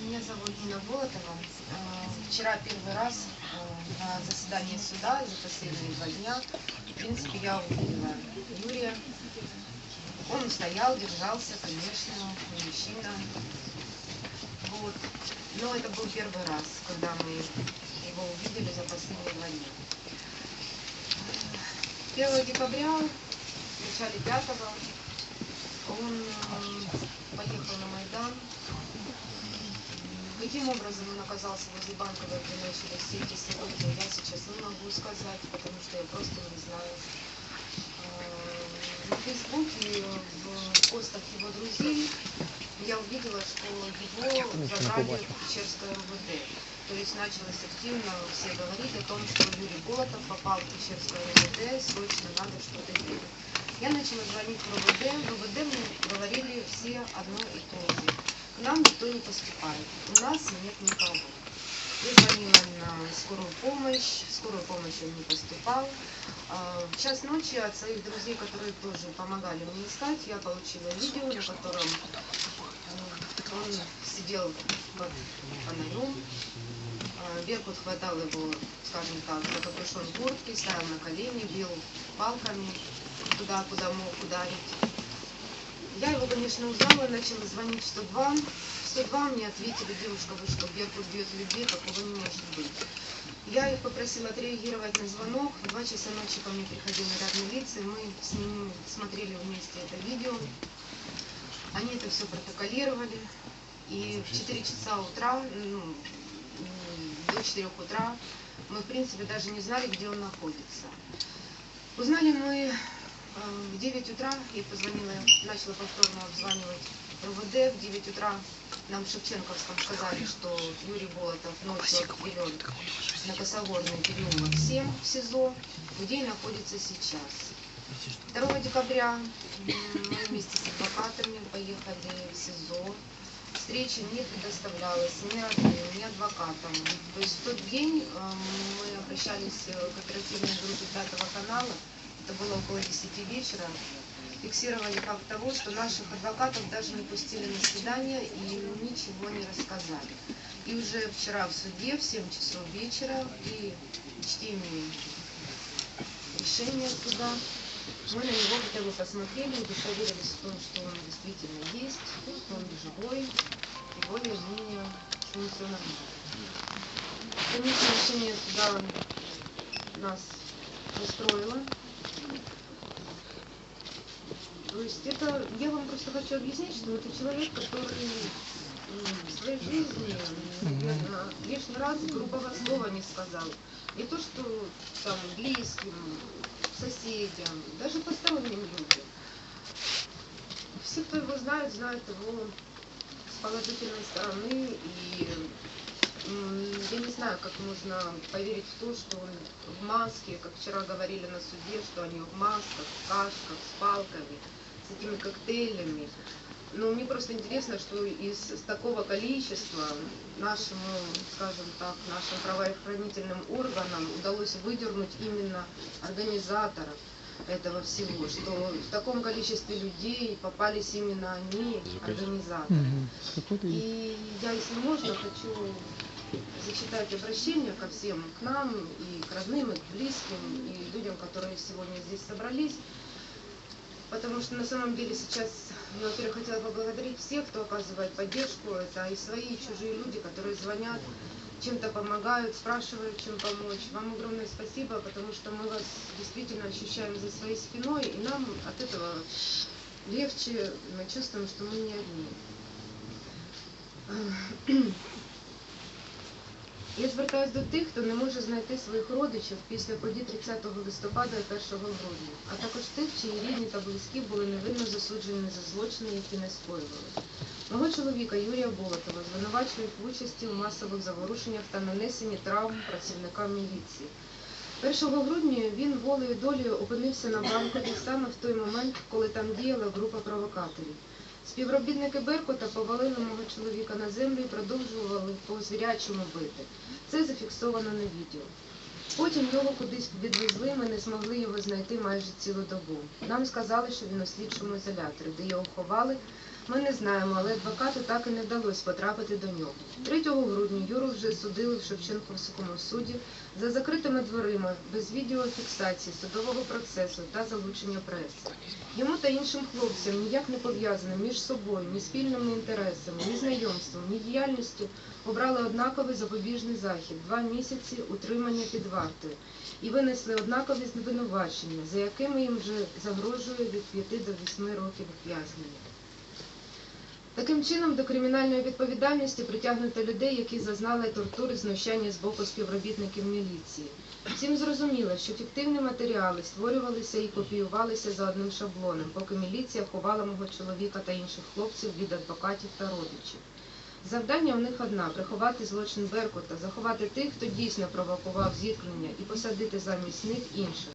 Меня зовут Нина Болотова. Э, Вчера первый раз э, на заседании суда за последние два дня, в принципе, я увидела Юрия. Он стоял, держался, конечно, мужчина. Вот. Но это был первый раз, когда мы его увидели за последние два дня. 1 декабря, в начале 5 он э, поехал на Майдан. Каким образом он оказался возле банковой где начали сети сегодня, я сейчас не могу сказать, потому что я просто не знаю. Э, На Фейсбуке, в постах его друзей, я увидела, что его забрали в Печерское МВД. То есть началось активно все говорить о том, что Юрий Болотов попал в Печерское МВД, срочно надо что-то делать. Я начала звонить в МВД, в МВД мне говорили все одно и то же. К нам никто не поступает, у нас нет никого. Я звонила на скорую помощь, скорую помощь он не поступал. А, В час ночи от своих друзей, которые тоже помогали мне искать, я получила видео, на котором он сидел под фонарем, а, Беркут хватал его, скажем так, за капюшон куртки, ставил на колени, бил палками туда, куда мог ударить. Я его, конечно, узнала, начала звонить в 102. В 102 мне ответили, девушка, вы что, Беркут бьет людей, такого не может быть. Я их попросила отреагировать на звонок. В 2 часа ночи ко мне приходил наряд милиции, мы с ним смотрели вместе это видео. Они это все протоколировали. И в 4 часа утра, ну, до 4 утра, мы, в принципе, даже не знали, где он находится. Узнали мы в 9 утра, я позвонила, начала повторно обзванивать РВД. В 9 утра нам в Шевченковском сказали, что Юрий Болотов ночью отведен на Косогорный переулок 7 в СИЗО, где и находится сейчас. 2 декабря мы вместе с адвокатами поехали в СИЗО. Встреча не предоставлялась ни родным, ни адвокатам. То есть в тот день мы обращались к оперативной группе пятого канала, это было около 10 вечера, фиксировали факт того, что наших адвокатов даже не пустили на свидание и ничего не рассказали. И уже вчера в суде в 7 часов вечера при чтении решения суда мы на него хотя бы посмотрели, удостоверились в том, что он действительно есть, что он живой, и более-менее, что. Конечно, решение суда нас устроило. То есть это, я вам просто хочу объяснить, что это человек, который в своей жизни, наверное, лишний раз грубого слова не сказал. Не то, что там близким, соседям, даже посторонним людям. Все, кто его знает, знают его с положительной стороны. И я не знаю, как можно поверить в то, что он в маске, как вчера говорили на суде, что они в масках, в кашках, с палками, с этими коктейлями. Но мне просто интересно, что из с такого количества нашему, скажем так, нашим правоохранительным органам удалось выдернуть именно организаторов этого всего, что в таком количестве людей попались именно они, организаторы. И я, если можно, хочу зачитать обращение ко всем, к нам и к родным, и к близким, и людям, которые сегодня здесь собрались. Потому что на самом деле сейчас я, во-первых, хотела поблагодарить всех, кто оказывает поддержку. Это и свои, и чужие люди, которые звонят, чем-то помогают, спрашивают, чем помочь. Вам огромное спасибо, потому что мы вас действительно ощущаем за своей спиной, и нам от этого легче, мы чувствуем, что мы не одни. Я звертаюся до тих, хто не може знайти своїх родичів після подій 30 листопада і 1 грудня, а також тих, чиї рідні та близькі були невинно засуджені за злочини, які не скоювали. Мого чоловіка Юрія Болотова звинувачують в участі у масових заворушеннях та нанесенні травм працівникам міліції. 1 грудня він волею долі опинився на банкові саме в той момент, коли там діяла група провокаторів. Співробітники Беркута повалили мого чоловіка на землю і продовжували по звірячому бити. Це зафіксовано на відео. Потім його кудись відвезли, ми не змогли його знайти майже цілу добу. Нам сказали, що він у слідчому ізоляторі, де його ховали, Ми не знаємо, але адвокату так і не вдалося потрапити до нього. 3 грудня Юру вже судили в Шевченківському суді за закритими дверима, без відеофіксації судового процесу та залучення преси. Йому та іншим хлопцям ніяк не пов'язано між собою, ні спільними інтересами, ні знайомством, ні діяльністю обрали однаковий запобіжний захід два місяці утримання під вартою і винесли однакові звинувачення, за якими їм вже загрожує від 5 до 8 років ув'язнення. Таким чином, до кримінальної відповідальності притягнуто людей, які зазнали тортури знущання з боку співробітників міліції. Всім зрозуміло, що фіктивні матеріали створювалися і копіювалися за одним шаблоном, поки міліція ховала мого чоловіка та інших хлопців від адвокатів та родичів. Завдання у них одна приховати злочин Беркута, заховати тих, хто дійсно провокував зіткнення, і посадити замість них інших.